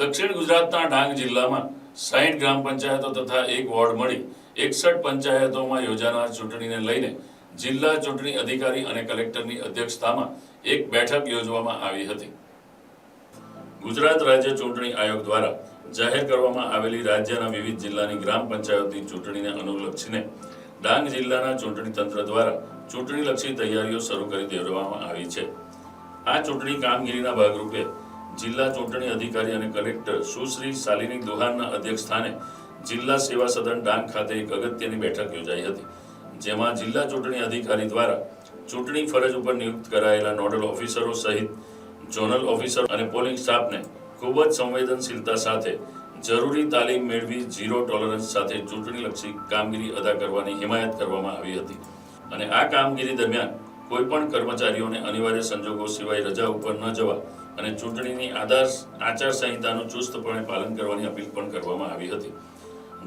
દક્ષિણ ગુજરાતના ડાંગ જિલ્લામાં સાહીઠ ગ્રામ પંચાયતો તથા એક વોર્ડ મળી એકસઠ પંચાયતોમાં યોજાનાર ચૂંટણીને લઈને જિલ્લા ચૂંટણી અધિકારી અને કલેક્ટરની અધ્યક્ષતામાં એક બેઠક યોજવામાં આવી હતી. ગુજરાત રાજ્ય ચૂંટણી આયોગ દ્વારા જાહેર કરવામાં આવેલી રાજ્યના વિવિધ જિલ્લાની ગ્રામ પંચાયતની ચૂંટણીને અનુલક્ષીને ડાંગ જિલ્લાના ચૂંટણી તંત્ર દ્વારા ચૂંટણીલક્ષી તૈયારીઓ શરૂ કરી દેવામાં આવી છે. આ ચૂંટણી કામગીરીના ભાગરૂપે જિલ્લા ચૂંટણી અધિકારી અને કલેક્ટર સુશ્રી શાલિની દુહાનના અધ્યક્ષસ્થાને જિલ્લા સેવા સદન ડાંગ ખાતે એક અગત્યની બેઠક યોજાઈ હતી, જેમાં જિલ્લા ચૂંટણી અધિકારી દ્વારા ચૂંટણી ફરજ ઉપર નિયુક્ત કરાયેલા નોડલ ઓફિસરો સહિત ઝોનલ ઓફિસર અને પોલિંગ સ્ટાફને ખૂબ જ સંવેદનશીલતા સાથે જરૂરી તાલીમ મેળવી ઝીરો ટોલરન્સ સાથે ચૂંટણીલક્ષી કામગીરી અદા કરવાની હિમાયત કરવામાં આવી હતી. અને આ કામગીરી દરમિયાન કોઈ પણ કર્મચારીઓને અનિવાર્ય સંજોગો સિવાય રજા ઉપર ન જવા અને ચૂંટણીની આદર્શ આચાર સંહિતાનું ચુસ્તપણે પાલન કરવાની અપીલ પણ કરવામાં આવી હતી.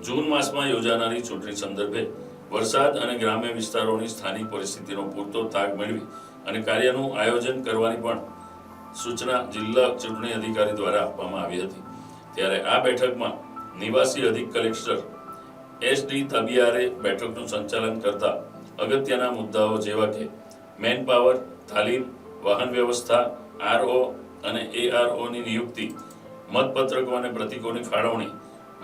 જૂન માસમાં યોજાનારી ચૂંટણી સંદર્ભે વરસાદ અને ગ્રામ્ય વિસ્તારોની સ્થાનિક પરિસ્થિતિનો પૂરતો તાગ મેળવી અને કાર્યનું આયોજન કરવાની પણ સૂચના જિલ્લા ચૂંટણી અધિકારી દ્વારા આપવામાં આવી હતી. ત્યારે આ બેઠકમાં નિવાસી અધિક કલેક્ટર એસ ડી તબિયારે બેઠકનું સંચાલન કરતા અગત્યના મુદ્દાઓ જેવા કે મેન પાવર તાલીમ વાહન વ્યવસ્થા, આરઓ અને એઆરઓની નિયુક્તિ, મતપત્રકો અને પ્રતિકોની ફાળવણી,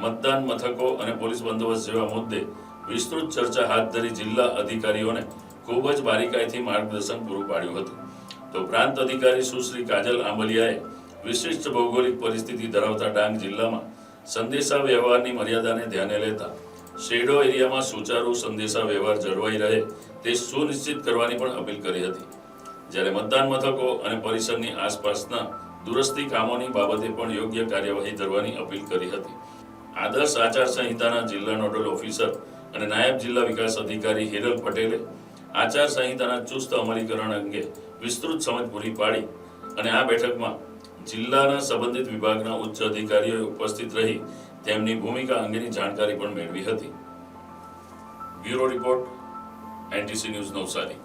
મતદાન મથકો અને પોલીસ બંદોબસ્ત જેવા મુદ્દે વિસ્તૃત ચર્ચા હાથ ધરી જિલ્લા અધિકારીઓને ખૂબ જ બારીકાઈથી માર્ગદર્શન પૂરું પાડ્યું હતું. તો પ્રાંત અધિકારી સુશ્રી કાજલ આંબલિયાએ વિશિષ્ટ ભૌગોલિક પરિસ્થિતિ ધરાવતા ડાંગ જિલ્લામાં સંદેશા વ્યવહારની મર્યાદાને ધ્યાને લેતા શેડો એરિયામાં સુચારુ સંદેશા વ્યવહાર જળવાઈ રહે તે સુનિશ્ચિત કરવાની પણ અપીલ કરી હતી. જ્યારે મતદાન મથકો અને પરિસરની આસપાસના દુરસ્તી કામોની બાબતે પણ યોગ્ય કાર્યવાહી કરવાની અપીલ કરી હતી. આદર્શ આચાર સંહિતાના જિલ્લા નોડલ ઓફિસર અને નાયબ જિલ્લા વિકાસ અધિકારી હિરલ પટેલે આચાર સંહિતાના ચુસ્ત અમલીકરણ અંગે વિસ્તૃત સમજ પૂરી પાડી અને આ બેઠકમાં જિલ્લાના સંબંધિત વિભાગના ઉચ્ચ અધિકારીઓએ ઉપસ્થિત રહી તેમની ભૂમિકા અંગેની જાણકારી પણ મેળવી હતી. Bureau report, NTC news Navsari.